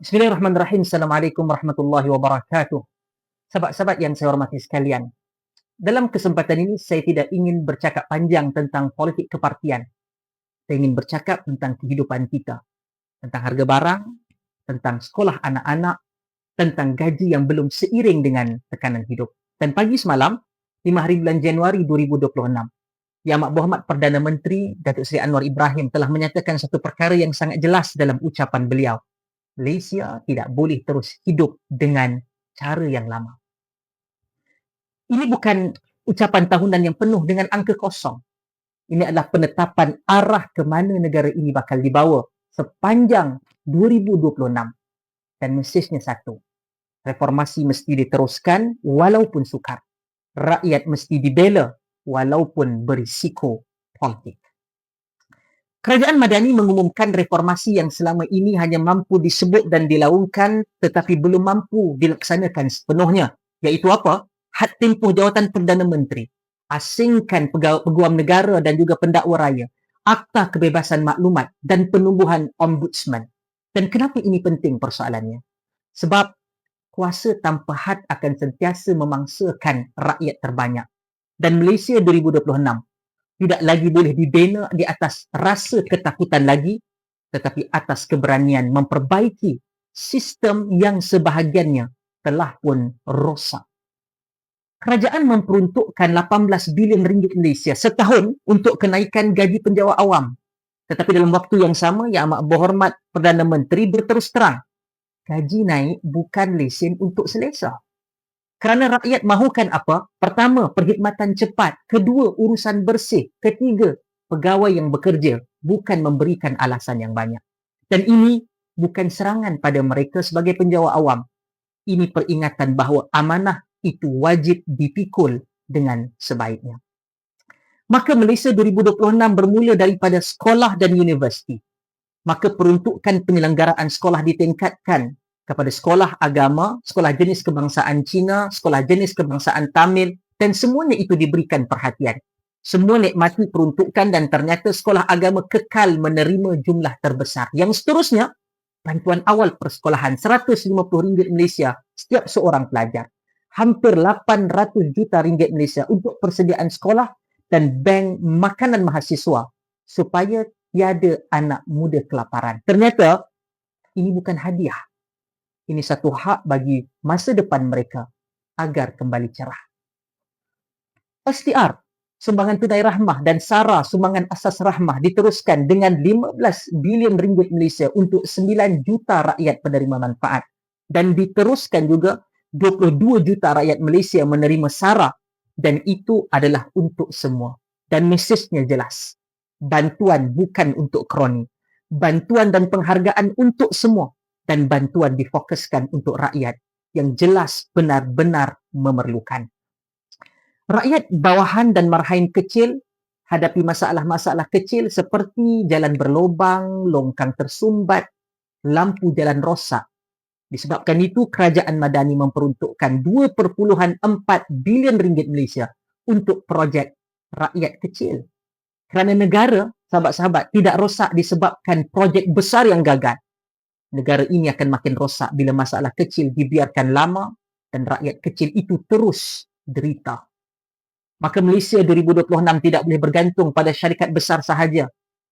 Bismillahirrahmanirrahim. Assalamualaikum warahmatullahi wabarakatuh. Sahabat-sahabat yang saya hormati sekalian. Dalam kesempatan ini, saya tidak ingin bercakap panjang tentang politik kepartian. Saya ingin bercakap tentang kehidupan kita. Tentang harga barang, tentang sekolah anak-anak, tentang gaji yang belum seiring dengan tekanan hidup. Dan pagi semalam, 5 hari bulan Januari 2026, Yang Amat Berhormat Perdana Menteri Datuk Seri Anwar Ibrahim telah menyatakan satu perkara yang sangat jelas dalam ucapan beliau. Malaysia tidak boleh terus hidup dengan cara yang lama. Ini bukan ucapan tahunan yang penuh dengan angka kosong. Ini adalah penetapan arah ke mana negara ini bakal dibawa sepanjang 2026. Dan mesejnya satu. Reformasi mesti diteruskan walaupun sukar. Rakyat mesti dibela walaupun berisiko politik. Kerajaan Madani mengumumkan reformasi yang selama ini hanya mampu disebut dan dilaungkan tetapi belum mampu dilaksanakan sepenuhnya. Iaitu apa? Had tempoh jawatan Perdana Menteri. Asingkan peguam negara dan juga pendakwa raya. Akta kebebasan maklumat dan penumbuhan ombudsman. Dan kenapa ini penting persoalannya? Sebab kuasa tanpa had akan sentiasa memangsakan rakyat terbanyak. Dan Malaysia 2026 tidak lagi boleh dibina di atas rasa ketakutan lagi tetapi atas keberanian memperbaiki sistem yang sebahagiannya telah pun rosak. Kerajaan memperuntukkan 18 bilion ringgit Malaysia setahun untuk kenaikan gaji penjawat awam. Tetapi dalam waktu yang sama, Yang Amat Berhormat Perdana Menteri berterus terang, gaji naik bukan lesen untuk selesa. Kerana rakyat mahukan apa? Pertama, perkhidmatan cepat. Kedua, urusan bersih. Ketiga, pegawai yang bekerja bukan memberikan alasan yang banyak. Dan ini bukan serangan pada mereka sebagai penjawat awam. Ini peringatan bahawa amanah itu wajib dipikul dengan sebaiknya. Maka Malaysia 2026 bermula daripada sekolah dan universiti. Maka peruntukan penyelenggaraan sekolah ditingkatkan kepada sekolah agama, sekolah jenis kebangsaan Cina, sekolah jenis kebangsaan Tamil dan semuanya itu diberikan perhatian. Semua nikmati peruntukan dan ternyata sekolah agama kekal menerima jumlah terbesar. Yang seterusnya, bantuan awal persekolahan RM150 Malaysia setiap seorang pelajar. Hampir 800 juta ringgit Malaysia untuk persediaan sekolah dan bank makanan mahasiswa supaya tiada anak muda kelaparan. Ternyata ini bukan hadiah ini satu hak bagi masa depan mereka agar kembali cerah. STR, sumbangan tunai rahmah dan SARA, sumbangan asas rahmah diteruskan dengan 15 bilion ringgit Malaysia untuk 9 juta rakyat penerima manfaat. Dan diteruskan juga 22 juta rakyat Malaysia menerima SARA dan itu adalah untuk semua. Dan mesejnya jelas. Bantuan bukan untuk kroni. Bantuan dan penghargaan untuk semua dan bantuan difokuskan untuk rakyat yang jelas benar-benar memerlukan. Rakyat bawahan dan marhain kecil hadapi masalah-masalah kecil seperti jalan berlobang, longkang tersumbat, lampu jalan rosak. Disebabkan itu, Kerajaan Madani memperuntukkan 2.4 bilion ringgit Malaysia untuk projek rakyat kecil. Kerana negara, sahabat-sahabat, tidak rosak disebabkan projek besar yang gagal negara ini akan makin rosak bila masalah kecil dibiarkan lama dan rakyat kecil itu terus derita. Maka Malaysia 2026 tidak boleh bergantung pada syarikat besar sahaja.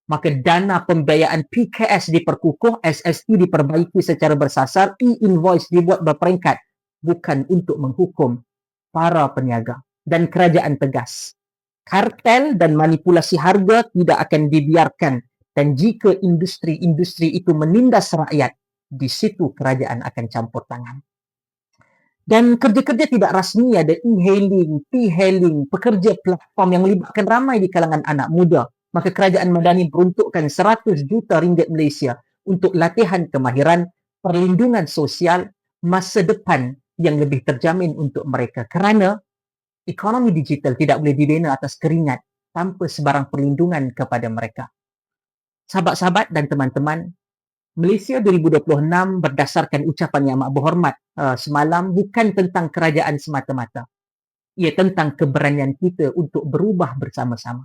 Maka dana pembiayaan PKS diperkukuh, SST diperbaiki secara bersasar, e-invoice dibuat berperingkat bukan untuk menghukum para peniaga dan kerajaan tegas. Kartel dan manipulasi harga tidak akan dibiarkan dan jika industri-industri itu menindas rakyat, di situ kerajaan akan campur tangan. Dan kerja-kerja tidak rasmi ada e-hailing, p-hailing, pekerja platform yang melibatkan ramai di kalangan anak muda. Maka kerajaan Madani peruntukkan 100 juta ringgit Malaysia untuk latihan kemahiran, perlindungan sosial, masa depan yang lebih terjamin untuk mereka. Kerana ekonomi digital tidak boleh dibina atas keringat tanpa sebarang perlindungan kepada mereka sahabat-sahabat dan teman-teman, Malaysia 2026 berdasarkan ucapan yang amat berhormat uh, semalam bukan tentang kerajaan semata-mata. Ia tentang keberanian kita untuk berubah bersama-sama.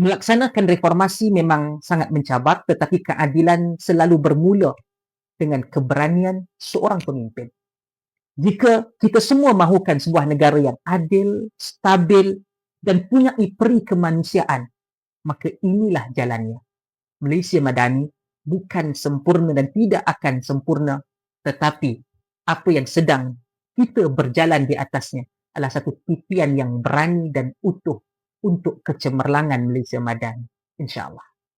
Melaksanakan reformasi memang sangat mencabar tetapi keadilan selalu bermula dengan keberanian seorang pemimpin. Jika kita semua mahukan sebuah negara yang adil, stabil dan punya peri kemanusiaan, maka inilah jalannya. Malaysia Madani bukan sempurna dan tidak akan sempurna tetapi apa yang sedang kita berjalan di atasnya adalah satu titian yang berani dan utuh untuk kecemerlangan Malaysia Madani. InsyaAllah.